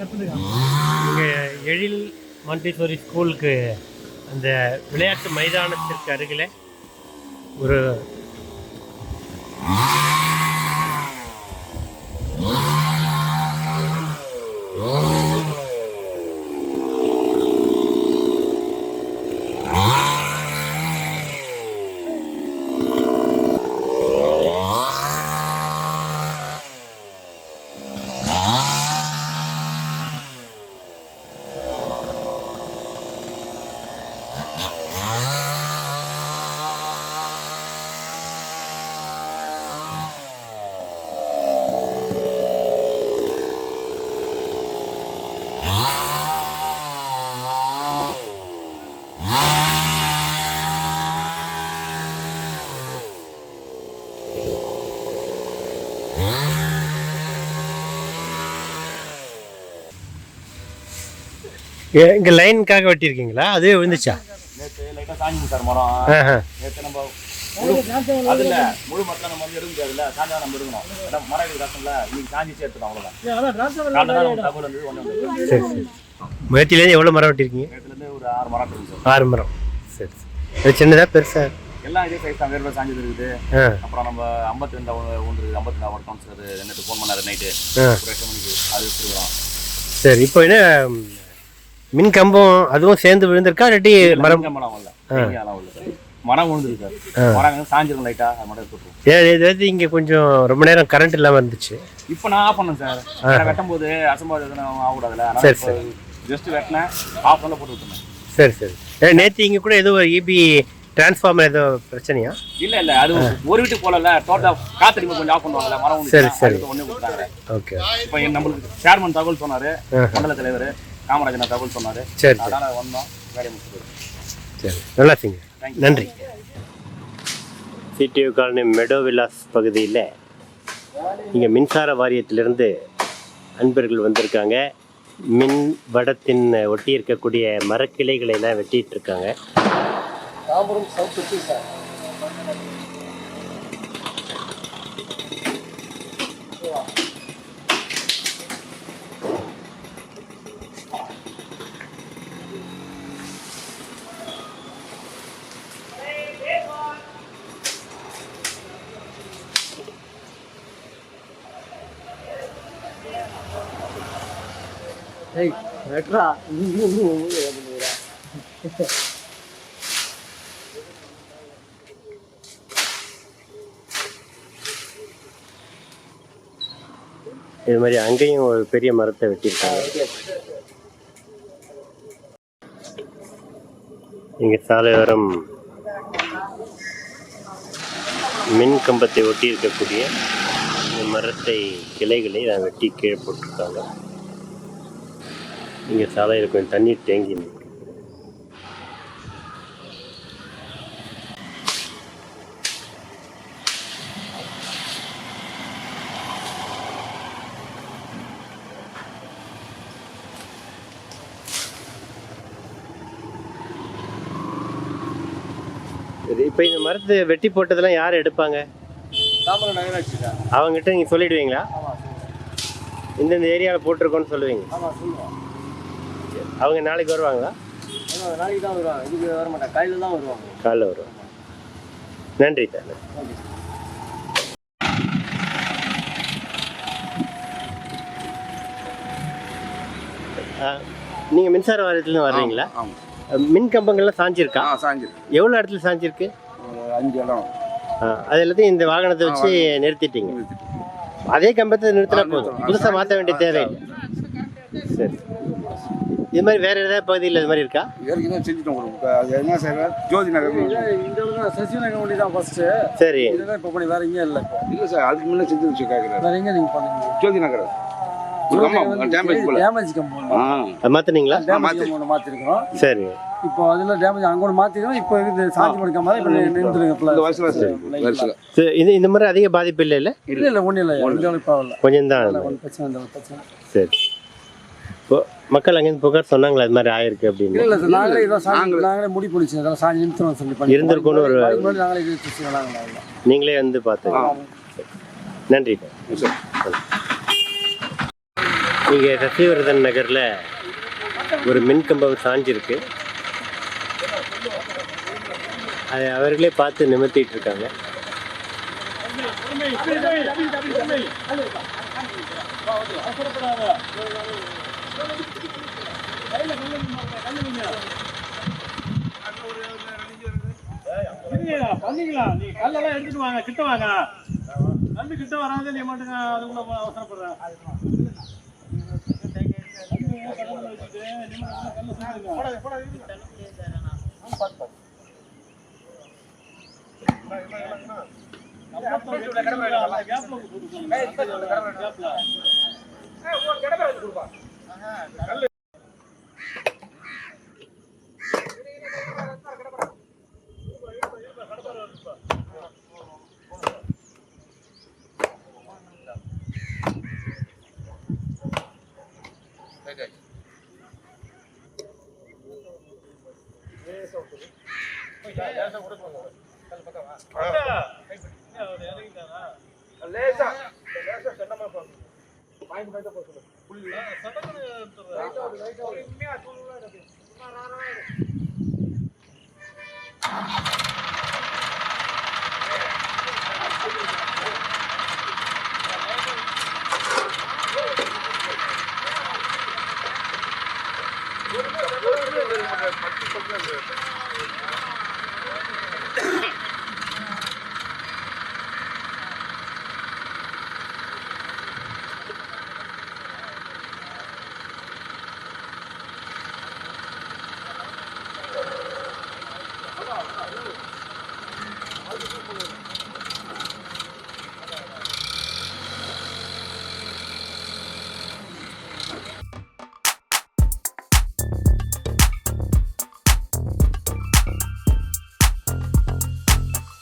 இங்கே எழில் மாண்டேஸ்வரி ஸ்கூலுக்கு அந்த விளையாட்டு மைதானத்திற்கு அருகில் ஒரு இங்கே லைனுக்காக வெட்டியிருக்கீங்களா? அதுவே விழுந்துச்சா? நேற்று லைட்டாக சாஞ்சிங்க சார் மரம். நேற்று நம்ம அது இல்ல முழு மரத்தில் நம்ம வந்து எடுக்க முடியாதுல்ல. சாஞ்சா நம்ம எடுக்கணும். ஏன்னா மரம் எடுக்க கஷ்டம்ல. இன்னைக்கு சாஞ்சிச்சு எடுத்துடும் அவ்வளோதான் சரி சரி. முயற்சியிலேருந்து எவ்வளோ மரம் வெட்டியிருக்கீங்க? நேற்றுலேருந்து ஒரு ஆறு மரம் ஆறு மரம். சரி சரி. அது சின்னதா பெருசா? எல்லாம் இதே சைஸ் தான். வேறு சாஞ்சது இருக்குது. அப்புறம் நம்ம ஐம்பத்தி ரெண்டு ஒன்று ஐம்பத்தி ரெண்டு அவர் கவுன்சிலர் நேற்று ஃபோன் பண்ணாரு நைட்டு ஒரு எட்டு மணிக்கு. அது எடுத்துருக்கலாம் சரி இப்போ என்ன மின் கம்பம் அதுவும் சேர்ந்து விழுந்திருக்கா இல்லாட்டி மரம்? மரம் சார். மரம் விழுந்துருக்கு சார். மரம் சாஞ்சிரும் லைட்டாக அது மட்டும் வந்து இங்கே கொஞ்சம் ரொம்ப நேரம் கரண்ட் இல்லாமல் இருந்துச்சு. இப்போ நான் ஆஃப் பண்ணேன் சார். நான் வெட்டும் போது அசம்பாவது எதுவும் ஆகக்கூடாதுல்ல சரி, அதனால ஜஸ்ட் வெட்டினேன். ஆஃப் பண்ணல போட்டு விட்டுனேன் சரி சரி. நேற்று இங்கே கூட ஏதோ இபி டிரான்ஸ்ஃபார்மர் ஏதோ பிரச்சனையா? இல்ல இல்ல அது ஒரு வீட்டுக்கு போகல டோட்டல் காத்தடிமை கொஞ்சம் ஆஃப் பண்ணுவாங்கல்ல மரம் சரி, சரி. ஒண்ணே கொடுத்தாங்க. ஓகே. இப்போ நம்மளுக்கு சேர்மன் தகவல் சொன்னாரு. மண்டல தலைவர் காமராஜன் தகவல் சொன்னாரு. சரி அதனால வந்தோம் வேலையை முடிச்சுட்டு. சரி நல்லா you. நன்றி. சிடிஓ காலனி மெடோ விலாஸ் பகுதியில் இங்கே மின்சார வாரியத்திலிருந்து அன்பர்கள் வந்திருக்காங்க. மின் வடத்தின் ஒட்டி இருக்கக்கூடிய மரக்கிளைகளை எல்லாம் வெட்டிட்டு இருக்காங்க. தாம்பரம் சவுத் டூ சார் ஏய் வெட்ரா நீ நீ இது மாதிரி அங்கேயும் ஒரு பெரிய மரத்தை வெட்டியிருக்காங்க. இங்கே சாலையோரம் மின் கம்பத்தை ஒட்டி இருக்கக்கூடிய இந்த மரத்தை கிளைகளை நான் வெட்டி கீழே போட்டிருக்காங்க. இங்கே சாலையில் கொஞ்சம் தண்ணீர் தேங்கி சரி இப்போ இந்த மரத்தை வெட்டி போட்டதெல்லாம் யார் எடுப்பாங்க? சார் அவங்ககிட்ட நீங்கள் சொல்லிடுவீங்களா? ஆமா இந்தந்த ஏரியாவில் போட்டிருக்கோன்னு சொல்லுவீங்க. அவங்க நாளைக்கு வருவாங்களா? நாளைக்கு தான் வருவாங்க. இதுக்கு வர மாட்டாங்க. காலையில் தான் வருவாங்க. காலைல வருவாங்க. நன்றி தானே நீங்கள் மின்சார வாரியத்துலேருந்து வர்றீங்களா? ஆமா. மின் கம்பங்கள்லாம் சாஞ்சிருக்கா? ஆ சாஞ்சிரு எவ்வளோ இடத்துல சாஞ்சிருக்கு? அஞ்சு இடம். அது எல்லாத்தையும் இந்த வாகனத்தை வச்சு நிறுத்திட்டீங்க. அதே கம்பத்தை நிறுத்தினா போதும். புதுசாக மாற்ற வேண்டிய தேவையில்லை சரி. இது மாதிரி வேற ஏதாவது பகுதியில் இது மாதிரி இருக்கா? ஏற்கனவே செஞ்சுட்டோம் உங்களுக்கு அது என்ன சார்? ஜோதி நகர். இந்த தான் சசிநகர் ஒண்டி தான் ஃபர்ஸ்ட் சரி. இதுதான் இப்போ பண்ணி வேற எங்கேயும் இல்லை இல்லை சார் அதுக்கு முன்னே செஞ்சு வச்சு கேட்குறாரு வேற எங்க நீங்க பண்ணுங்க? ஜோதி நகர். டேமேஜ் கம்பௌண்ட் மாற்றினீங்களா டேமேஜ் மாத்திருக்கோம் சரி. இப்போ அதுல டேமேஜ் அங்க ஒன்று மாத்திருக்கோம் இப்போ இது சாந்தி படுக்க மாதிரி இப்போ நின்றுருங்க இந்த இந்த மாதிரி அதிக பாதிப்பு இல்லை இல்லை? இல்ல இல்ல ஒண்ணும் இல்லை. கொஞ்சம் தான் ஒன்றும் பிரச்சனை இல்லை ஒரு பிரச்சனை சரி. இப்போ மக்கள் அங்கேருந்து புகார் சொன்னாங்களா இது மாதிரி ஆயிருக்கு அப்படின்னு? இல்ல சார் நாங்களே இதான் சாஞ்சி நாங்களே முடி பிடிச்சி அதெல்லாம் சாஞ்சி நிறுத்தணும் சொல்லி பண்ணி இருந்திருக்கும்னு ஒரு- நாங்களே நீங்களே வந்து பார்த்து. நன்றி. சார். இங்கே சசிவர்தன் நகரில் ஒரு மின்கம்பம் சாஞ்சிருக்கு. அதை அவர்களே பார்த்து நிமித்திட்டு இருக்காங்க. பண்ணிக்கலாம் நீ கல்லெல்லாம் எடுத்துட்டு வாங்க கிட்ட வாங்க கல்லு கிட்ட வராது நீ மட்டும் அதுக்குள்ள கடமை கொடுப்பா সেটাই லேசா லேசா சட்டமா பாருங்க பாயிண்ட் பாயிண்ட் போக சொல்லுங்க ஃபுல்லா சட்டமா லைட்டா ஒரு லைட்டா ஒரு இம்மியா சொல்லுங்க சும்மா ராரா Спасибо.